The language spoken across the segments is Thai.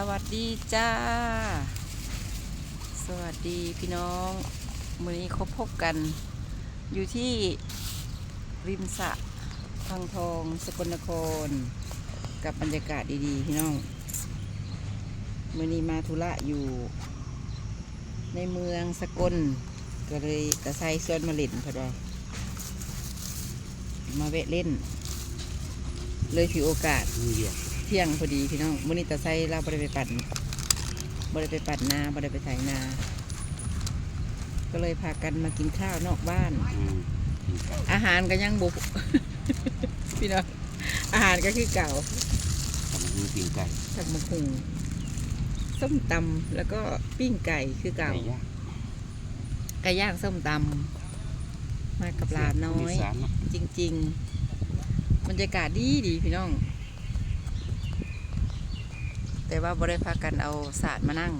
สวัสดีจ้า สวัสดีพี่น้องมือนี้เขาพบกัน อยู่ที่ริมสะพังทองสกลนคร กับบรรยากาศดีๆ พี่น้องมือนี้มาธุระอยู่ ในเมืองสกลก็เลยตะไซส่วนมาเล่นพอดอมาแวะเล่น เลยถือโอกาสมีเหยีย เที่ยงพอดีพี่น้องมื้อนี้ตาไซเราบ่ได้ไปปั่นบ่ได้ไปปั่นนาบ่ได้ไปไถนา ก็เลยพากันมากินข้าวนอกบ้านอืมกินไก่อาหารก็ยังบุพี่น้องอาหารก็คือเก่าทำให้กินไก่ผักมะคุงส้มตำแล้วก็ปิ้งไก่คือเก่าไก่ย่างไก่ย่างส้มตำมากับหลานน้อยอีสานเนาะจริง ๆ บรรยากาศดีดีพี่น้อง แต่ว่าบ่ได้พากันเอาศาสตร์มานั่ง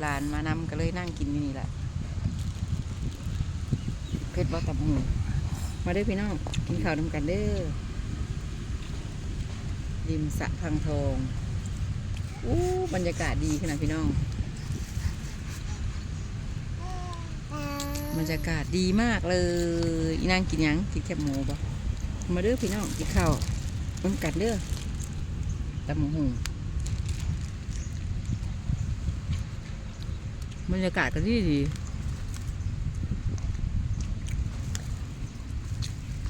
หลานมานำก็เลยนั่งกินนี่แหละเพชรบ่ตับหูมาด้อพี่น้องกินข้าวนำกันเด้อริมสะพังทองอู้บรรยากาศดีขนาดพี่น้อง บรรยากาศดีมากเลยอีนางกินยังกินแคบหมูบ่มาเด้อพี่น้องกินข้าวมันกัดเด้อ ตำหมูหูบรรยากาศก็ดีดี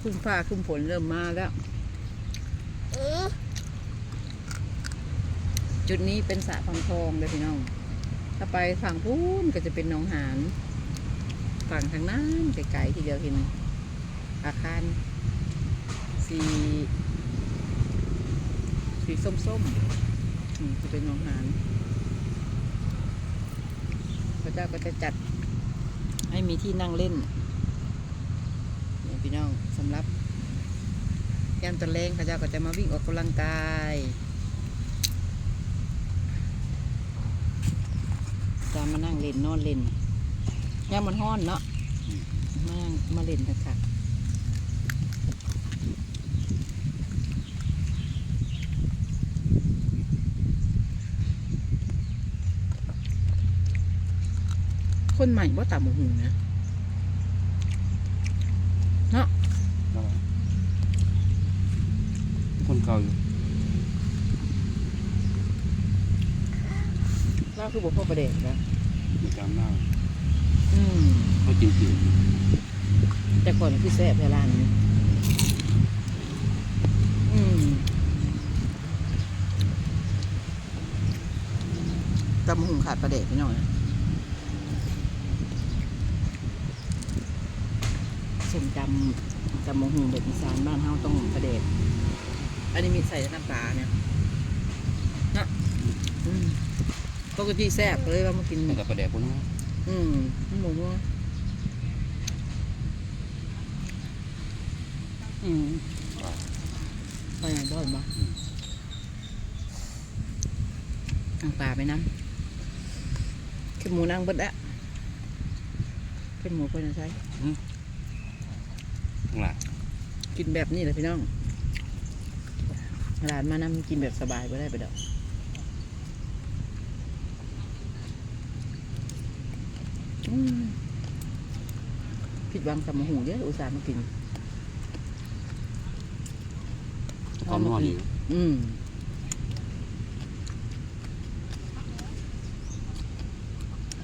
คุ้มฟ้าคุ้มฝนเริ่มมาแล้ว จุดนี้เป็นสระพังทองเลยพี่น้อง ถ้าไปฝั่งพูนก็จะเป็นหนองหานฝั่งทางนั้นไกลๆที่เดียวเห็นอาคารสี สีส้มๆจะเป็นโรงอาหารพระเจ้าก็จะจัดให้มีที่นั่งเล่นเนี่ยพี่น้องสำหรับยามตะเลงพระเจ้าก็จะมาวิ่งออกกำลังกายจะมานั่งเล่นนอนเล่นยามมันห้อนเนาะมามาเล่นกันค่ะ คนใหม่ว่าต่ำหูนะเนาะแล้วก็คนเก่าอยู่เราคือบุพประเด็นนะมีจำหน้าอืมเขาจริงจริงแต่ก่อนคือแซ่บแต่ร้านนี้อืมตำหุงขาดประเด็นไปหน่อย ส้มจำจำมหุงแบบอีสานบ้านเฮาต้องประเด็นอันนี้มีใส่น้ำปลาเนี่ยเนาะอืมปกติแซ่บเลยว่ามากินๆมันกับประเดี๋ยวพวกนู้นอืมหมูว่าอืมไปไหนบ่อยบ่นั่งปลาไปน้ำขึ้นหมูนั่งเบิดอะขึ้นหมูไปนะใช่ข้าง หลังกินแบบนี้แหละพี่น้องร้านมานำกินแบบสบายไปได้ไปดอกอืมผิดหวังกับมะหูเยอะอุตส่าห์มากินความนอนอยู่อืม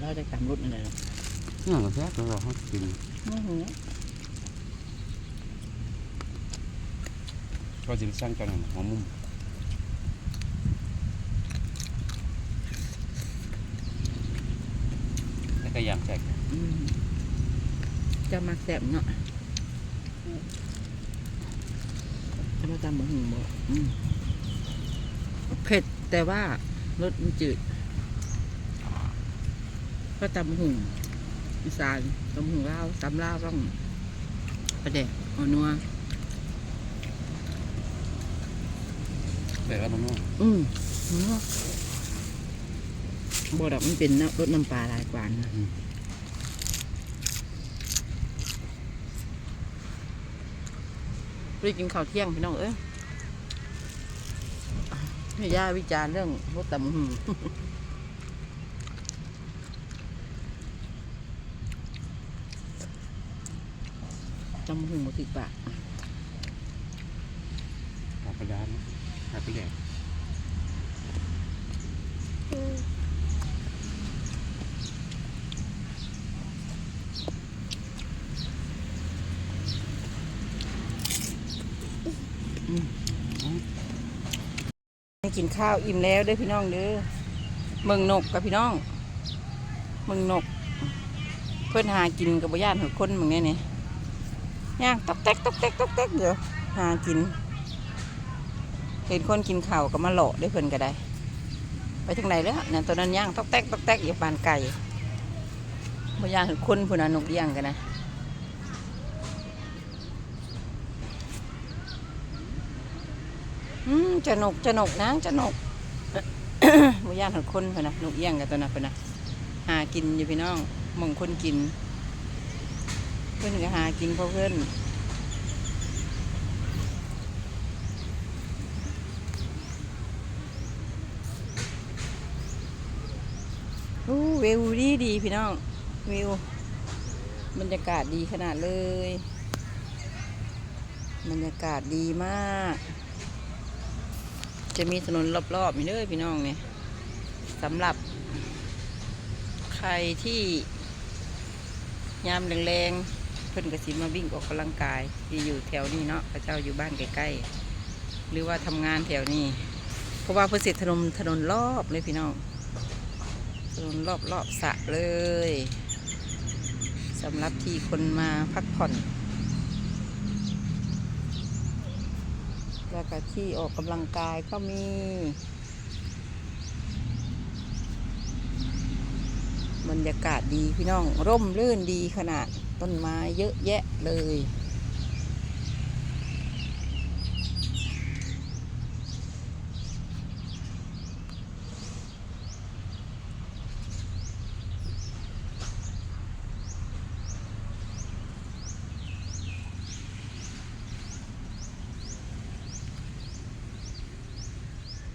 เราจะตามรถอะไรหรอนี่ก็แซ่บแล้วเราเขากินมะหู ก็จะสร้างกันหัวมุมแล้วก็ยำแซ่บอืมจะมาแสบเนาะจะมาตามมะหูบ่อืมเผ็ดแต่ว่ารสมันจืด ก็ตำมะหูอีสานตำมะหูลาวตำลาวต้องประเดกเอานัว แต่แล้วมันว่าอืมนัวบ่ดอกมันเป็นน้ำรสน้ำปลาหลายกว่านะไปกินข้าวเที่ยงพี่น้องเอ้ยให้ย่าวิจารณ์เรื่องรถตำหืมตำหืมมาสิบบาทออกกระดาน หาไปแก่กินข้าวอิ่มแล้วเด้อพี่น้องเด้อเมืองนกกับพี่น้องเมืองนก เพื่อนหากินกับบุญญาติหัวคนเมืองนี้นี่ย่างตอกแตกตอกแตกตอกแตกเดี๋ยวหากิน เห็นคนกินข้าวก็มาหลอกได้เพื่อนก็ได้ ไปทางไหนแล้วเนี่ยตอนนั้นย่างตอกแตกตอกแตกอยู่ปานไก่บุญญาติหัวคนพูนนกเลี้ยงกันนะอืมจะนกจะนกนางจะนกบุญญาติหัวคนพื่อนนะนกเลี้ยงกันตัวนั้นพื่อนนะหากินอยู่พี่น้องมองคนกินเพื่อนก็หากินเพราะเพื่อน อู้วิวดีดีพี่น้อง วิวบรรยากาศดีขนาดเลย บรรยากาศดีมาก จะมีถนนรอบๆนี่เลยพี่น้องเนี่ยสำหรับ ใครที่ ยามแรงๆเพิ่นก็สิมาวิ่งออกกำลังกาย ที่อยู่แถวนี้เนาะพระเจ้าอยู่บ้านใกล้ๆหรือว่าทำงานแถวนี้ เพราะว่าเพิ่นเสร็จถนนถนนรอบเลยพี่น้อง ถนนรอบรอบสระเลยสำหรับที่คนมาพักผ่อน แล้วก็ที่ออกกำลังกายก็มี บรรยากาศดีพี่น้อง ร่มรื่นดีขนาดต้นไม้เยอะแยะเลย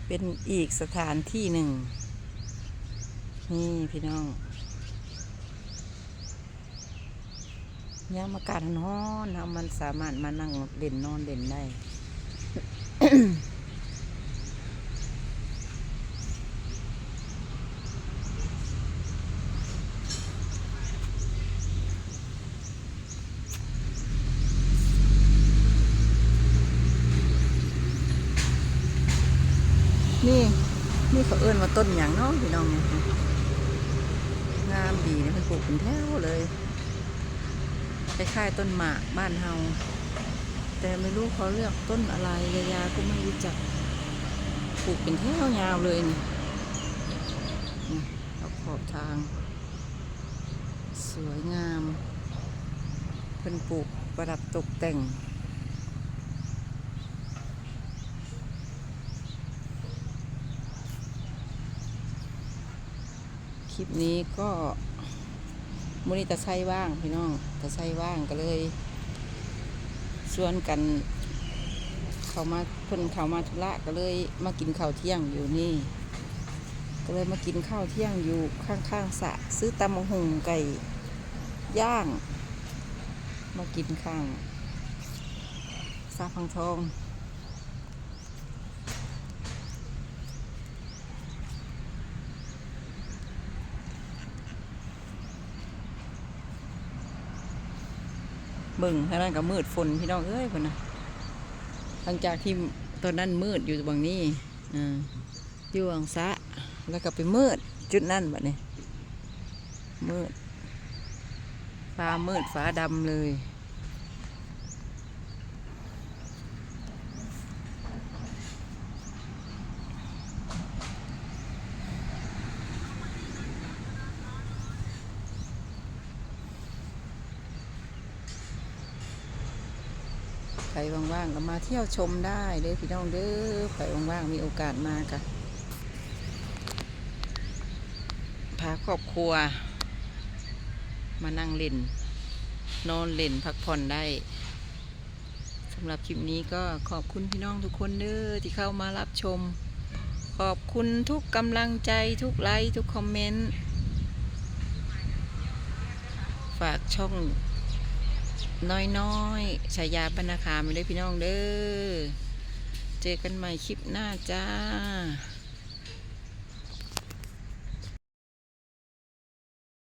เป็นอีกสถานที่หนึ่ง นี่พี่น้องยามอากาศร้อนเรามันสามารถมานั่งเล่นนอนเล่นได้ นี่ นี่เขาเอื้นว่า ต้นอย่างเนาะพี่น้องงามดีเนี่ยมันปลูกเป็นแถวเลยคล้ายๆต้นหมากบ้านเฮาแต่ไม่รู้เขาเลือกต้นอะไรยายาก็ไม่รู้จักปลูกเป็นแถวยาวเลยนี่นี่เอาขอบทาง สวยงามเพิ่นปลูกประดับตกแต่ง ลิปนี้ก็มูนี่ตะไส้ว่างพี่น้องตะไส้ว่างก็เลยชวนกัน เขามาเพิ่นเขามาธุระก็เลยมากินข้าวเที่ยงอยู่นี่ ก็เลยมากินข้าวเที่ยงอยู่ข้างๆสระซื้อตำมะฮุงไก่ย่าง มากินข้างซาพังทอง เบิ่งทางนั้นก็มืดฝนพี่น้องเอ้ยคนนะหลังจากที่ตอนนั้นมืดอยู่บางนี้อ่าอยู่อังสะแล้วก็ไปมืดจุดนั่นแบบนี้มืดฟ้ามืดฟ้าดำเลย ใครว่างๆ ก็มาเที่ยวชมได้เด้อพี่น้องเด้อใครว่างๆมีโอกาสมาค่ะพาครอบครัว มานั่งเล่น นอนเล่นพักผ่อนได้สำหรับคลิปนี้ก็ขอบคุณพี่น้องทุกคนเด้อที่เข้ามารับชม ขอบคุณทุกกำลังใจทุกไลค์ทุกคอมเมนต์ ฝากช่อง น้อยๆฉายาบรรณาคามไม่ได้พี่น้องเด้อ เจอกันใหม่คลิปหน้าจ้า